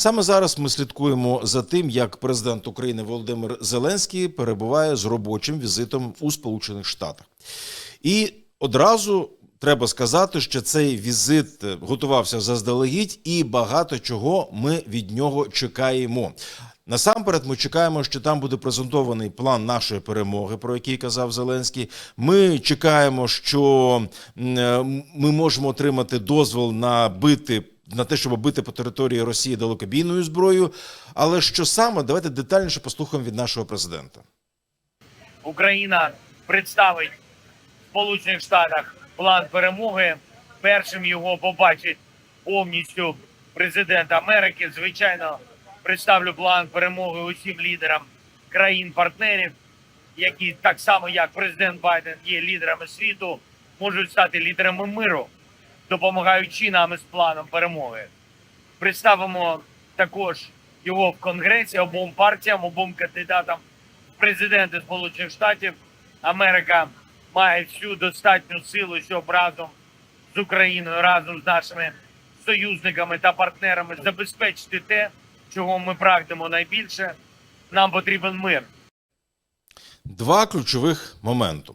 Саме зараз ми слідкуємо за тим, як президент України Володимир Зеленський перебуває з робочим візитом у Сполучених Штатах. І одразу треба сказати, що цей візит е, готувався заздалегідь, і багато чого ми від нього чекаємо. Насамперед, ми чекаємо, що там буде презентований план нашої перемоги, про який казав Зеленський. Ми чекаємо, що е, ми можемо отримати дозвол на бити. На те, щоб бити по території Росії далекобійною зброєю, але що саме, давайте детальніше послухаємо від нашого президента. Україна представить в Сполучених Штатах план перемоги. Першим його побачить повністю президент Америки. Звичайно, представлю план перемоги усім лідерам країн-партнерів, які так само як президент Байден є лідерами світу, можуть стати лідерами миру, допомагаючи нам із планом перемоги. Представимо також його в конгресі обом партіям, обом кандидатам в президенти Сполучених Штатів. Америка має всю достатню силу, щоб разом з Україною, разом з нашими союзниками та партнерами забезпечити те, чого ми прагнемо найбільше. Нам потрібен мир. Два ключових моменти,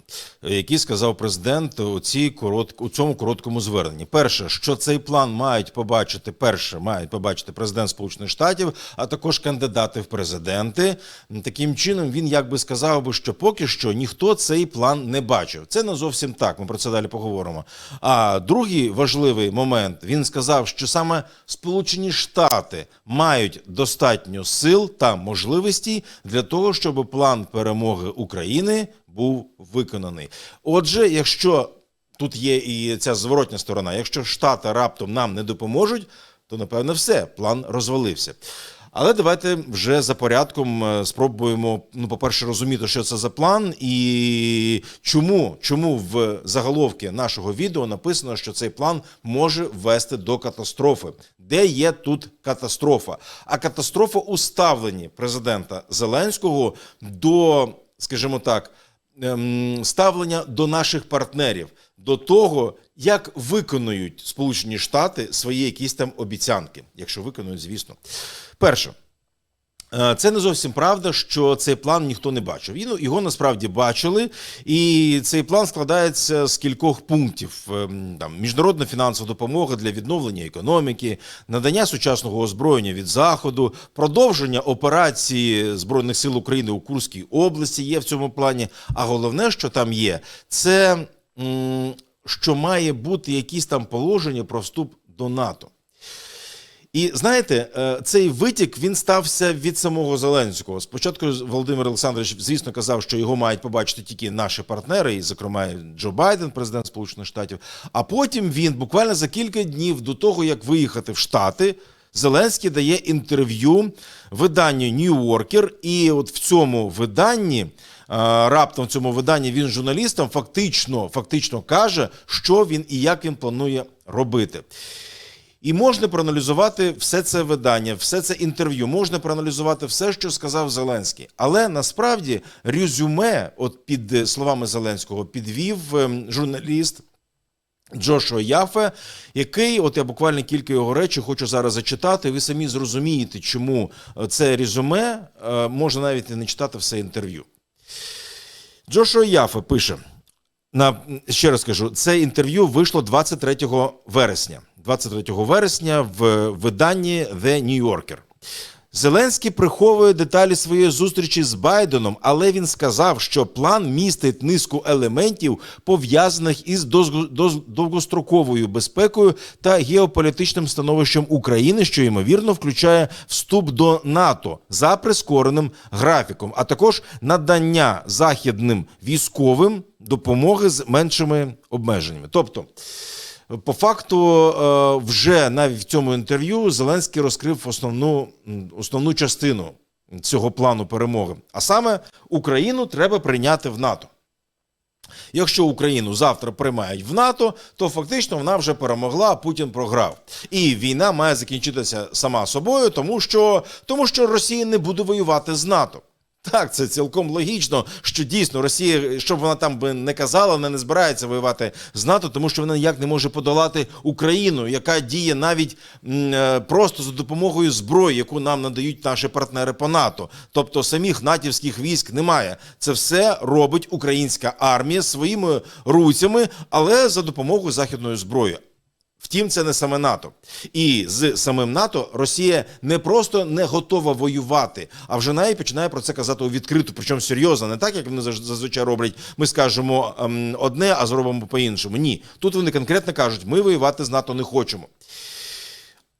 які сказав президент у, цій корот... у цьому короткому зверненні. Перше, що цей план мають побачити, перше мають побачити президент Сполучених Штатів, а також кандидати в президенти. Таким чином, він якби сказав би, що поки що ніхто цей план не бачив. Це не зовсім так. Ми про це далі поговоримо. А другий важливий момент він сказав, що саме Сполучені Штати мають достатньо сил та можливостей для того, щоб план перемоги України був виконаний. Отже, якщо тут є і ця зворотня сторона, якщо Штати раптом нам не допоможуть, то напевне все, план розвалився. Але давайте вже за порядком е, спробуємо, ну, по-перше, розуміти, що це за план, і чому, чому в заголовці нашого відео написано, що цей план може вести до катастрофи. Де є тут катастрофа? А катастрофа у ставленні президента Зеленського до, скажімо так, ставлення до наших партнерів, до того, як виконують Сполучені Штати свої якісь там обіцянки, якщо виконують, звісно. Перше. Е, Це не зовсім правда, що цей план ніхто не бачив. Він- Його насправді бачили, і цей план складається з кількох пунктів: Ем, там міжнародна фінансова допомога для відновлення економіки, надання сучасного озброєння від заходу, продовження операції збройних сил України у Курській області є в цьому плані. А головне, що там є, це що має бути якісь там положення про вступ до НАТО. І знаєте, е, цей витік він стався від самого Зеленського. Спочатку Володимир Олександрович, звісно, казав, що його мають побачити тільки наші партнери, і, зокрема, Джо Байден, президент Сполучених Штатів. А потім він буквально за кілька днів до того, як виїхати в Штати, Зеленський дає інтерв'ю виданню Нью-Йоркер, і от в цьому виданні. е, Раптом в цьому виданні він журналістам фактично, фактично каже, що він і як він планує робити. І можна проаналізувати все це видання, все це інтерв'ю, можна проаналізувати все, що сказав Зеленський. Але насправді резюме, от під е, словами Зеленського, підвів ем, журналіст. Джошуа Яфе, який, от я буквально кілька його речей хочу зараз зачитати. Ви самі зрозумієте, чому е, це резюме е, можна навіть не читати все інтерв'ю. Джошуа Яфе пише: на ще раз кажу, це інтерв'ю вийшло 23 вересня. 23 вересня в виданні The New Yorker. Зеленський приховує деталі своєї зустрічі з Байденом, але він сказав, що план містить низку елементів, пов'язаних із довгостроковою безпекою та геополітичним становищем України, що ймовірно включає вступ до НАТО за прискореним графіком, а також надання західним військовим допомоги з меншими обмеженнями. Тобто. По факту, е, вже навіть в цьому інтерв'ю Зеленський розкрив основну, основну частину цього плану перемоги. А саме Україну треба прийняти в НАТО. Якщо Україну завтра приймають в НАТО, то фактично вона вже перемогла, а Путін програв. І війна має закінчитися сама собою, тому що, тому що Росія не буде воювати з НАТО. Так, це цілком логічно, що дійсно Росія, щоб вона там би не казала, вона не збирається воювати з НАТО, тому що вона ніяк не може подолати Україну, яка діє навіть е, просто за допомогою зброї, яку нам надають наші партнери по НАТО. Тобто самих натівських військ немає. Це все робить українська армія своїми руцями, але за допомогою західної зброї. Втім, це не саме НАТО. І з самим НАТО Росія не просто не готова воювати, а вже навіть починає про це казати у відкриту, причому серйозно, не так, як вони зазвичай роблять. Ми скажемо ем, одне, а зробимо по-іншому. Ні, тут вони конкретно кажуть, ми воювати з НАТО не хочемо.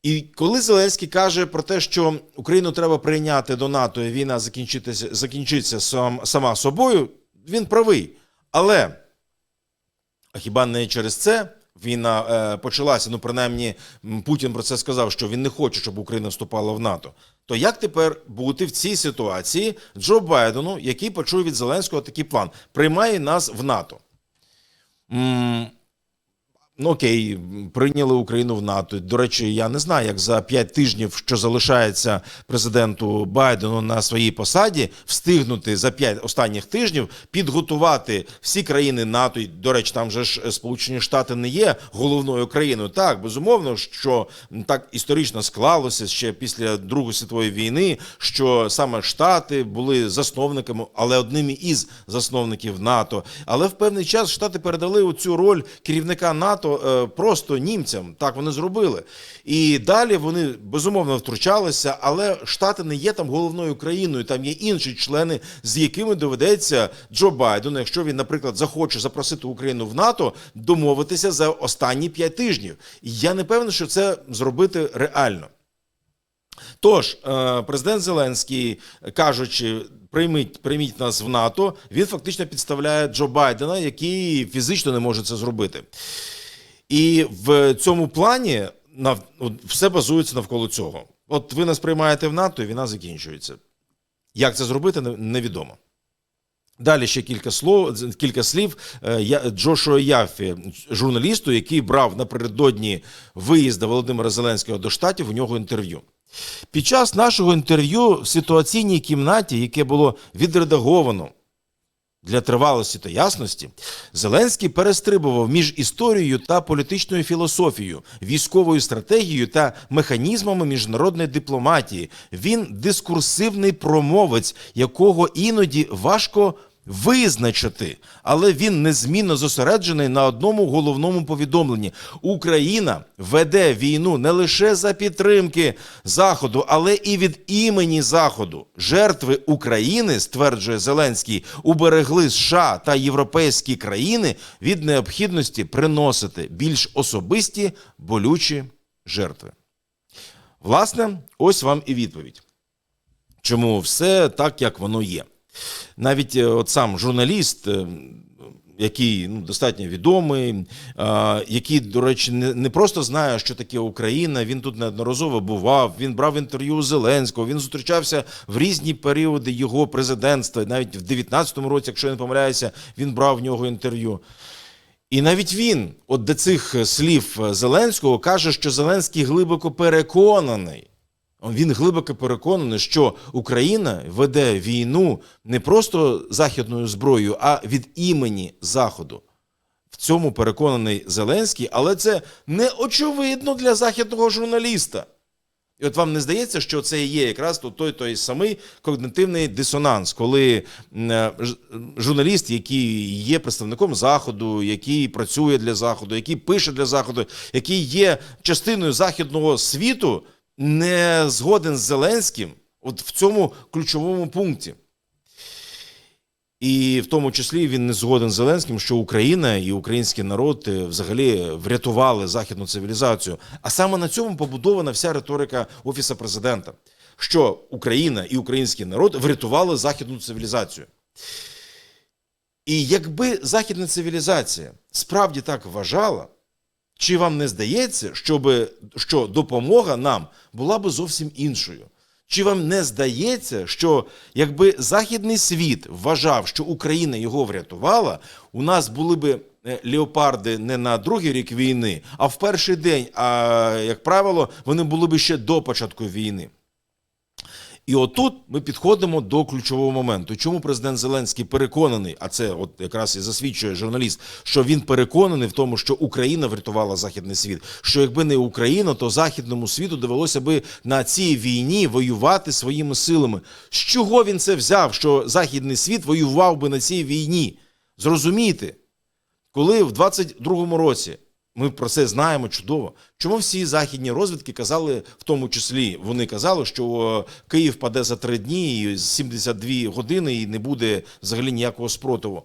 І коли Зеленський каже про те, що Україну треба прийняти до НАТО, і війна закінчитися, закінчиться сам, сама собою, він правий. Але а хіба не через це війна е, почалася? Ну, принаймні, Путін про це сказав, що він не хоче, щоб Україна вступала в НАТО. То як тепер бути в цій ситуації Джо Байдену, який почув від Зеленського такий план, приймає нас в НАТО? Ну окей, прийняли Україну в НАТО. До речі, я не знаю, як за п'ять тижнів, що залишається президенту Байдену на своїй посаді, встигнути за п'ять останніх тижнів підготувати всі країни НАТО. До речі, там же ж Сполучені Штати не є головною країною. Так, безумовно, що так історично склалося ще після Другої світової війни, що саме Штати були засновниками, але одними із засновників НАТО. Але в певний час Штати передали цю роль керівника НАТО е, просто німцям. Так вони зробили. І далі вони безумовно втручалися, але Штати не є там головною країною. Там є інші члени, з якими доведеться Джо Байдену, якщо він, наприклад, захоче запросити Україну в НАТО, домовитися за останні п'ять тижнів. Я не певний, що це зробити реально. Тож, е, президент Зеленський, кажучи, прийміть, прийміть нас в НАТО, він фактично підставляє Джо Байдена, який фізично не може це зробити. І в цьому плані нав- все базується навколо цього. От ви нас приймаєте в НАТО, і війна закінчується. Як це зробити, невідомо. Далі ще кілька слов, кілька слів Е, Я- Джошуа Яффі, журналісту, який брав напередодні виїзду Володимира Зеленського до штатів, у нього інтерв'ю. Під час нашого інтерв'ю в ситуаційній кімнаті, яке було відредаговано для тривалості та ясності, Зеленський перестрибував між історією та політичною філософією, військовою стратегією та механізмами міжнародної дипломатії. Він дискурсивний промовець, якого іноді важко визначити, але він незмінно зосереджений на одному головному повідомленні: Україна веде війну не лише за підтримки Заходу, але і від імені Заходу. Жертви України, стверджує Зеленський, уберегли США та європейські країни від необхідності приносити більш особисті болючі жертви. Власне, ось вам і відповідь. Чому все так, як воно є. Навіть е, от сам журналіст, е, який ну, достатньо відомий, е, який, до речі, не, просто знає, що таке Україна, він тут неодноразово бував, він брав інтерв'ю Зеленського, він зустрічався в різні періоди його президентства, навіть в 19-му році, якщо я не помиляюся, він брав в нього інтерв'ю. І навіть він, от до цих слів Зеленського, каже, що Зеленський глибоко переконаний. Він глибоко переконаний, що Україна веде війну не просто західною зброєю, а від імені Заходу. В цьому переконаний Зеленський, але це не очевидно для західного журналіста. І от вам не здається, що це є якраз той, той, самий когнитивний дисонанс, коли е, журналіст, який є представником Заходу, який працює для Заходу, який пише для Заходу, який є частиною західного світу, не згоден з Зеленським от в цьому ключовому пункті. І в тому числі він не згоден з Зеленським, що Україна і український народ е, взагалі врятували західну цивілізацію. А саме на цьому побудована вся риторика офісу президента, що Україна і український народ врятували західну цивілізацію. І якби західна цивілізація справді так вважала, чи вам не здається, щоби, що допомога нам була би зовсім іншою? Чи вам не здається, що якби західний світ вважав, що Україна його врятувала, у нас були би е, леопарди не на другий рік війни, а в перший день. А як правило, вони були б ще до початку війни. І отут ми підходимо до ключового моменту. Чому президент Зеленський переконаний, а це от якраз і засвідчує журналіст, що він переконаний в тому, що Україна врятувала західний світ. Що якби не Україна, то західному світу довелося би на цій війні воювати своїми силами. З чого він це взяв? Що західний світ воював би на цій війні? Зрозумійте, коли в 22-му році ми про це знаємо чудово. Чому всі західні розвідки казали, в тому числі вони казали, що Київ паде за три дні і 72 години і не буде взагалі ніякого спротиву.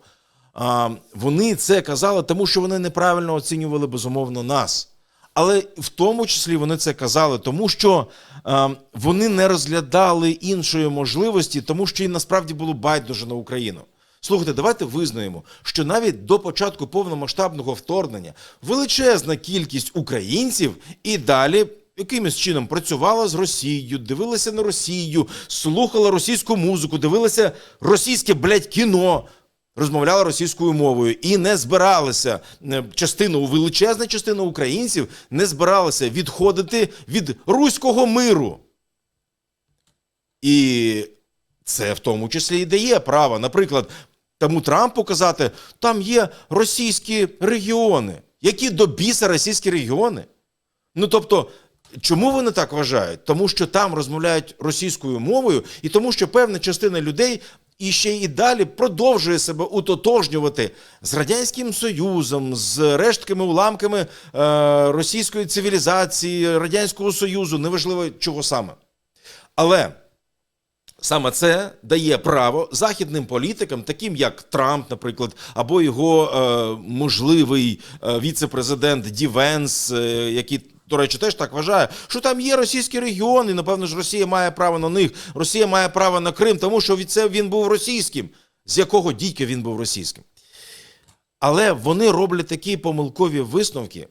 А, вони це казали, тому що вони неправильно оцінювали безумовно нас. Але в тому числі вони це казали, тому що е, вони не розглядали іншої можливості, тому що їм насправді було байдуже на Україну. Слухайте, давайте визнаємо, що навіть до початку повномасштабного вторгнення величезна кількість українців і далі якимось чином працювала з Росією, дивилася на Росію, слухала російську музику, дивилася російське блядь, кіно. Розмовляла російською мовою і не збиралися е, частина величезна частина українців не збиралася відходити від руського миру. І це в тому числі і дає право, наприклад, тому Трампу казати, там є російські регіони. Які до біса російські регіони? Ну тобто, чому вони так вважають? Тому що там розмовляють російською мовою, і тому, що певна частина людей і ще і далі продовжує себе утотожнювати з радянським союзом, з рештками уламками е, російської цивілізації, радянського союзу, неважливо чого саме. Але Саме це дає право західним політикам, таким як Трамп, наприклад, або його е, можливий е, віце-президент Ді Венс, е, який, до речі, теж так вважає, що там є російські регіони. Напевно ж, Росія має право на них. Росія має право на Крим, тому що від це він був російським. З якого дійка він був російським? Але вони роблять такі помилкові висновки.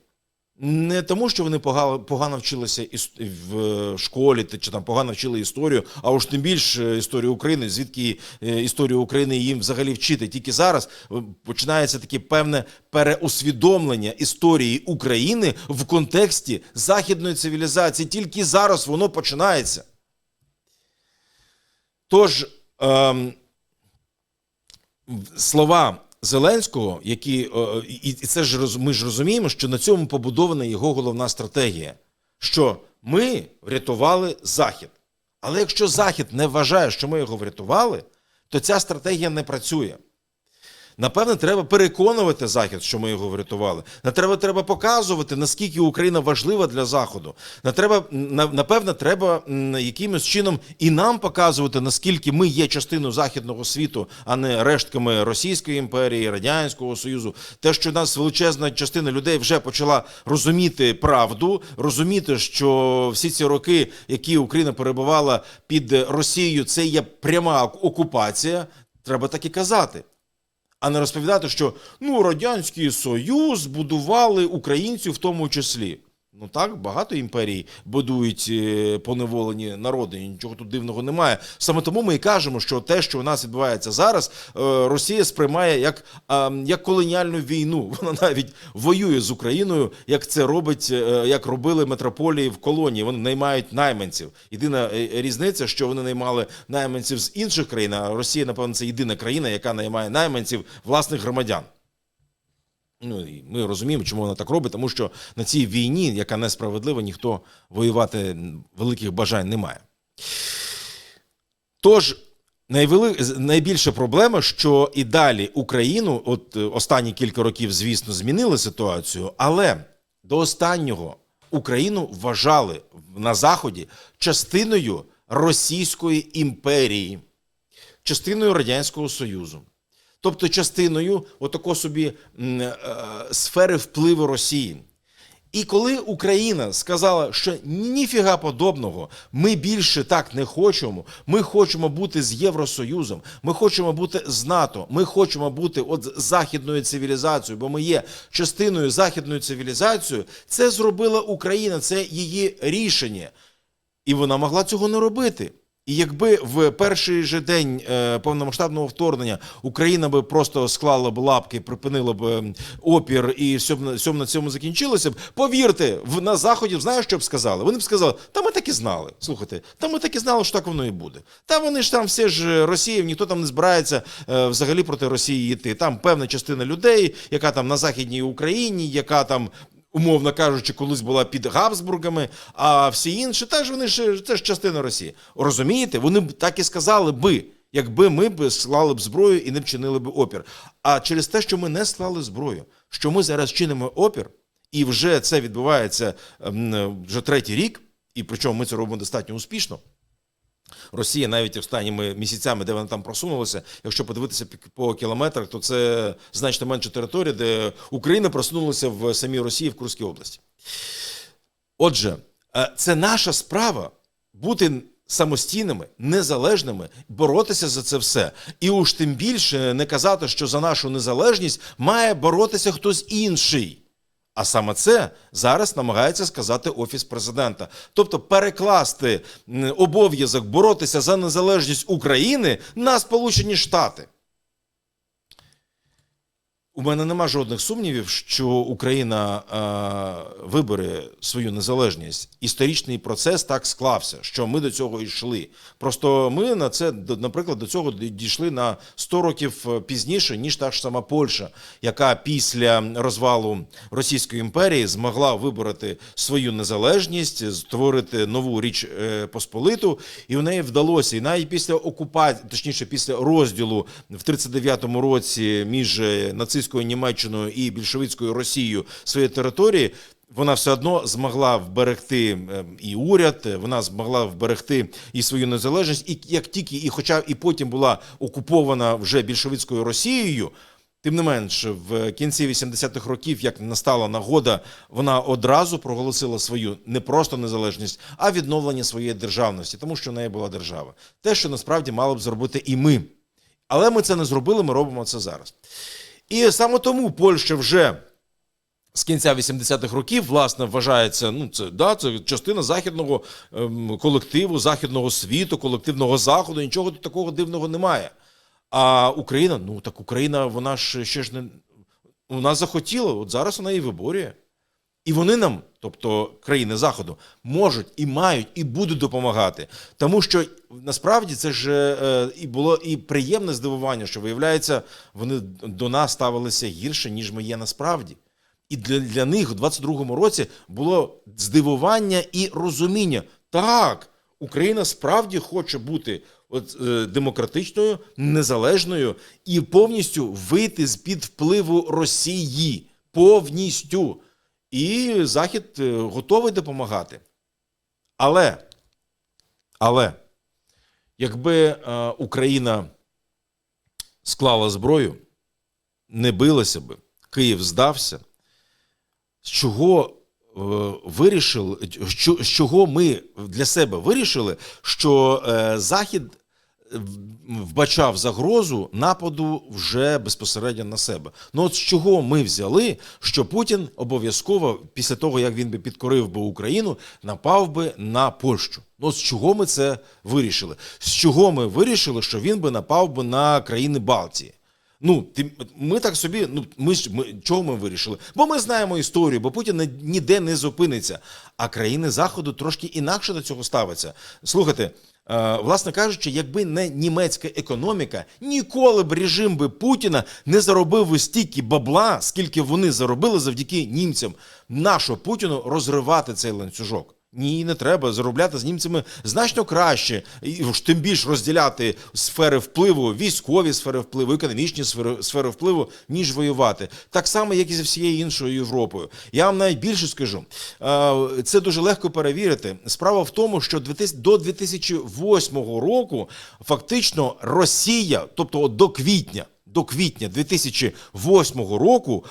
Не тому, що вони погано, погано вчилися в школі чи там погано вчили історію, а уж тим більше історію України, звідки е, історію України їм взагалі вчити. Тільки зараз е, починається таке певне переусвідомлення історії України в контексті західної цивілізації. Тільки зараз воно починається. Тож ем, слова Зеленського, які і це ж ми ж розуміємо, що на цьому побудована його головна стратегія, що ми врятували Захід. Але якщо Захід не вважає, що ми його врятували, то ця стратегія не працює. Напевне, треба переконувати Захід, що ми його врятували. Не треба, треба показувати, наскільки Україна важлива для Заходу. Не треба, напевне, треба якимось чином і нам показувати, наскільки ми є частиною західного світу, а не рештками Російської імперії, Радянського Союзу. Те, що нас величезна частина людей вже почала розуміти правду, розуміти, що всі ці роки, які Україна перебувала під Росією, це є пряма окупація. Треба так і казати а не розповідати, що ну радянський союз будували українців в тому числі. Ну так, багато імперій будують е, поневолені народи, і нічого тут дивного немає. Саме тому ми і кажемо, що те, що у нас відбувається зараз, е, Росія сприймає як, як колоніальну війну. Вона навіть воює з Україною, як це робить, е, як робили метрополії в колонії. Вони наймають найманців. Єдина е, різниця, що вони наймали найманців з інших країн. А Росія, напевно, це єдина країна, яка наймає найманців власних громадян. Ну і ми розуміємо, чому вона так робить, тому що на цій війні, яка несправедлива, ніхто воювати великих бажань не має. Тож, найбільша проблема, що і далі Україну, от е, останні кілька років, звісно, змінили ситуацію, але до останнього Україну вважали на Заході частиною Російської імперії, частиною Радянського Союзу. Тобто частиною отако собі е, сфери впливу Росії. І коли Україна сказала, що ніфіга подобного, ми більше так не хочемо. Ми хочемо бути з Євросоюзом, ми хочемо бути з НАТО, ми хочемо бути от західною цивілізацією, бо ми є частиною західної цивілізації. Це зробила Україна, це її рішення. І вона могла цього не робити. І якби в перший же день е, повномасштабного вторгнення Україна би просто склала б лапки, припинила б е, опір і все б на все цьому закінчилося б. Повірте, в на заході знаєш, що б сказали? Вони б сказали, та ми так і знали. Слухайте, та ми так і знали, що так воно і буде. Та вони ж там всі ж Росія, ніхто там не збирається е, взагалі проти Росії йти. Там певна частина людей, яка там на західній Україні, яка там. Умовно кажучи, колись була під Габсбургами, а всі інші теж вони ж це ж частина Росії. Розумієте? Вони б так і сказали би, якби ми б склали б зброю і не вчинили б опір. А через те, що ми не склали зброю, що ми зараз чинимо опір, і вже це відбувається вже третій рік, і причому ми це робимо достатньо успішно. Росія навіть останніми місяцями, де вона там просунулася, якщо подивитися по кілометрах, то це значно менша територія, де Україна просунулася в самій Росії в Курській області. Отже, е, це наша справа бути самостійними, незалежними, боротися за це все. І уж тим більше не казати, що за нашу незалежність має боротися хтось інший. А саме це зараз намагається сказати офіс президента, тобто перекласти обов'язок боротися за незалежність України на Сполучені Штати. У мене нема жодних сумнівів, що Україна е, вибере свою незалежність. Історичний процес так склався, що ми до цього йшли. Просто ми на це, наприклад, до цього дійшли на 100 років е, пізніше, ніж та ж сама Польща, яка після розвалу Російської імперії змогла вибороти свою незалежність, створити нову річ е, Посполиту, і в неї вдалося. І навіть після окупації, точніше, після розділу в 39-му році між е, нацистською Німеччиною і більшовицькою Росією своєї території. Вона все одно змогла вберегти е, і уряд, е, вона змогла вберегти і свою незалежність, і як тільки, і хоча і потім була окупована вже більшовицькою Росією, Тим не менш, в кінці 80-х років, як настала нагода, вона одразу проголосила свою не просто незалежність, а відновлення своєї державності, тому що в неї була держава. Те, що насправді мало б зробити і ми. Але ми це не зробили, ми робимо це зараз. І саме тому Польща вже з кінця 80-х років, власне, вважається, ну це да, це частина західного ем, колективу, західного світу, колективного заходу. Нічого тут такого дивного немає. А Україна, ну так Україна, вона ж ще ж не вона захотіла, от зараз вона і виборює. І вони нам, тобто країни Заходу, можуть і мають, і будуть допомагати. Тому що насправді це ж е, і було і приємне здивування, що виявляється, вони до нас ставилися гірше, ніж ми є насправді. І для, для них у 22-му році було здивування і розуміння. Так, Україна справді хоче бути от, е, демократичною, незалежною і повністю вийти з під впливу Росії. Повністю. І Захід е, готовий допомагати. Але, але, якби е, Україна склала зброю, не билася би, Київ здався, з чого е, вирішили, з чого ми для себе вирішили, що Захід вбачав загрозу нападу вже безпосередньо на себе. Ну от з чого ми взяли, що Путін обов'язково після того, як він би підкорив би Україну, напав би на Польщу. Ну з чого ми це вирішили? З чого ми вирішили, що він би напав би на країни Балтії? Ну, ти, ми так собі, ну ми ж ми чого ми вирішили? Бо ми знаємо історію, бо Путін ніде не зупиниться. А країни Заходу трошки інакше до цього ставиться. Слухайте, е, власне кажучи, якби не німецька економіка, ніколи б режим би Путіна не заробив би стільки бабла, скільки вони заробили завдяки німцям. Нащо Путіну розривати цей ланцюжок? Ні, не треба заробляти з німцями значно краще, і ж тим більш розділяти сфери впливу, військові сфери впливу, економічні сфери, сфери впливу, ніж воювати. Так само, як і зі всією іншою Європою. Я вам навіть більше скажу. Це дуже легко перевірити. Справа в тому, що 2000 до 2008 року фактично Росія, тобто до квітня. До квітня 2008 року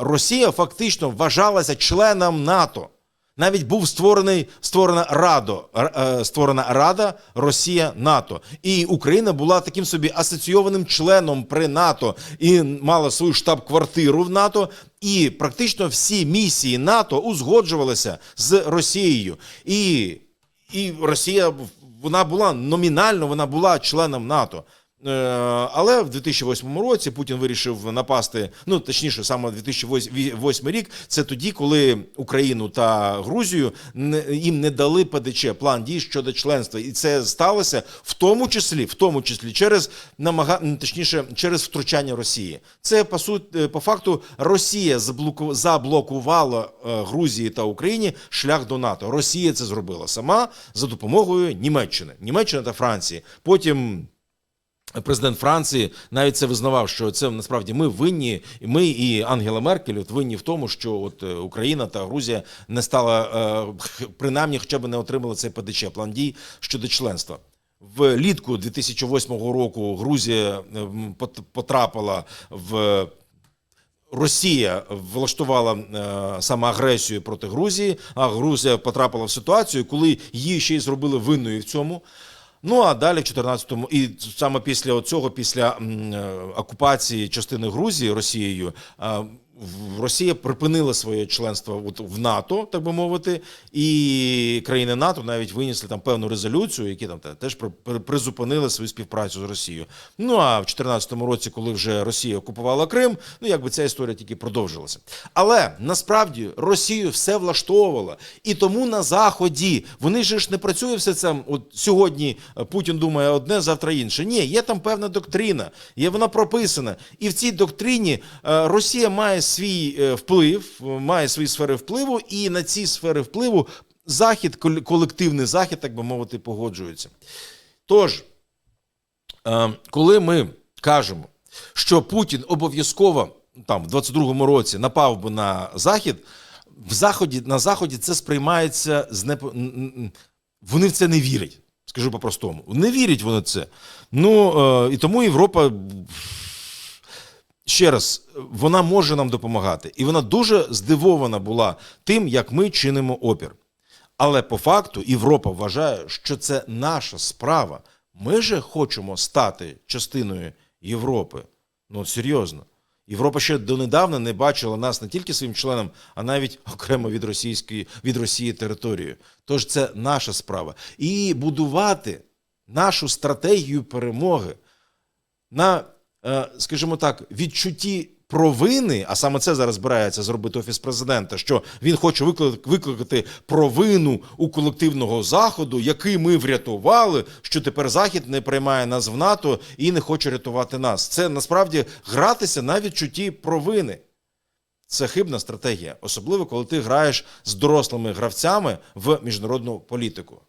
Росія фактично вважалася членом НАТО. Навіть був створений створена Радо, е, створена Рада Росія НАТО, і Україна була таким собі асоційованим членом при НАТО і мала свою штаб-квартиру в НАТО. І практично всі місії НАТО узгоджувалися з Росією. І і Росія вона була номінально, вона була членом НАТО. Е, Але в 2008 році Путін вирішив напасти. Ну точніше, саме 2008 рік. Це тоді, коли Україну та Грузію не- їм не дали ПДЧ, план дій щодо членства, і це сталося в тому числі, в тому числі через намага... точніше, через втручання Росії. Це по суті, по факту Росія заблоку... заблокувала е, Грузії та Україні шлях до НАТО. Росія це зробила сама за допомогою Німеччини, Німеччини та Франції. Потім. Президент Франції навіть це визнавав, що це насправді ми винні, і ми і Ангела Меркель от винні в тому, що от е, Україна та Грузія не стала е, принаймні, хоча б не отримали цей ПДЧ, план дій щодо членства. Влітку 2008 року Грузія е, пот- потрапила в Росія влаштувала саме агресію проти Грузії, а Грузія потрапила в ситуацію, коли її ще й зробили винною в цьому. Ну а далі, в 14-му, і саме після цього, після е, окупації частини Грузії Росією, Росія припинила своє членство в НАТО, так би мовити, і країни НАТО навіть винесли там певну резолюцію, які там те- теж при- при- призупинили свою співпрацю з Росією. Ну а в 2014 році, коли вже Росія окупувала Крим, ну якби ця історія тільки продовжилася. Але насправді Росію все влаштовувало, і тому на заході вони ж не працює все це. От сьогодні е, Путін думає одне, завтра інше. Ні, є там певна доктрина, є вона прописана. І в цій доктрині е, Росія має свій е, вплив, е, має свої сфери впливу, і на ці сфери впливу захід, колективний захід, так би мовити, погоджується. Тож, е, коли ми кажемо, що Путін обов'язково там в 22-му році напав би на захід, в заході на заході це сприймається з непо... н- н- н- вони в це не вірять. Скажу по-простому. Не вірять вони це. Ну е, і тому Європа. Ще раз, вона може нам допомагати, і вона дуже здивована була тим, як ми чинимо опір. Але по факту Європа вважає, що це наша справа. Ми же хочемо стати частиною Європи. Ну, серйозно. Європа ще донедавна не бачила нас не тільки своїм членом, а навіть окремо від російської від Росії територією. Тож це наша справа. І будувати нашу стратегію перемоги на, скажімо так, відчутті провини, а саме це зараз збирається зробити офіс президента, що він хоче викликати провину у колективного заходу, який ми врятували, що тепер захід не приймає нас в НАТО і не хоче рятувати нас. Це насправді гратися на відчутті провини. Це хибна стратегія, особливо коли ти граєш з дорослими гравцями в міжнародну політику.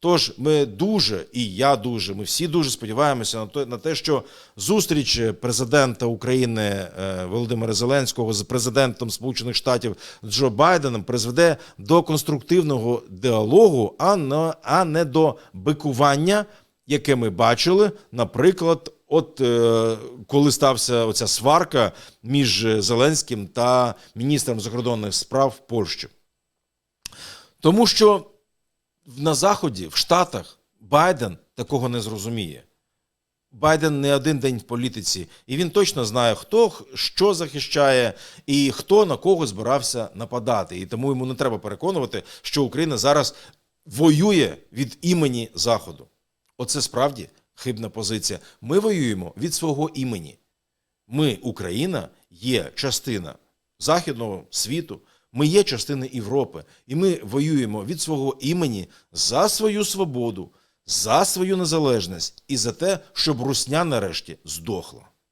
Тож ми дуже, і я дуже, ми всі дуже сподіваємося на те, на те, що зустріч президента України е, Володимира Зеленського з президентом Сполучених Штатів Джо Байденом призведе до конструктивного діалогу, а не, а не до бикування, яке ми бачили, наприклад, от е, коли стався оця сварка між Зеленським та міністром закордонних справ Польщі. Тому що на Заході, в Штатах, Байден такого не зрозуміє. Байден не один день в політиці, і він точно знає, хто що захищає і хто на кого збирався нападати. І тому йому не треба переконувати, що Україна зараз воює від імені Заходу. Оце справді хибна позиція. Ми воюємо від свого імені. Ми, Україна, є частина західного світу. Ми є частиною Європи, і ми воюємо від свого імені за свою свободу, за свою незалежність і за те, щоб русня нарешті здохла.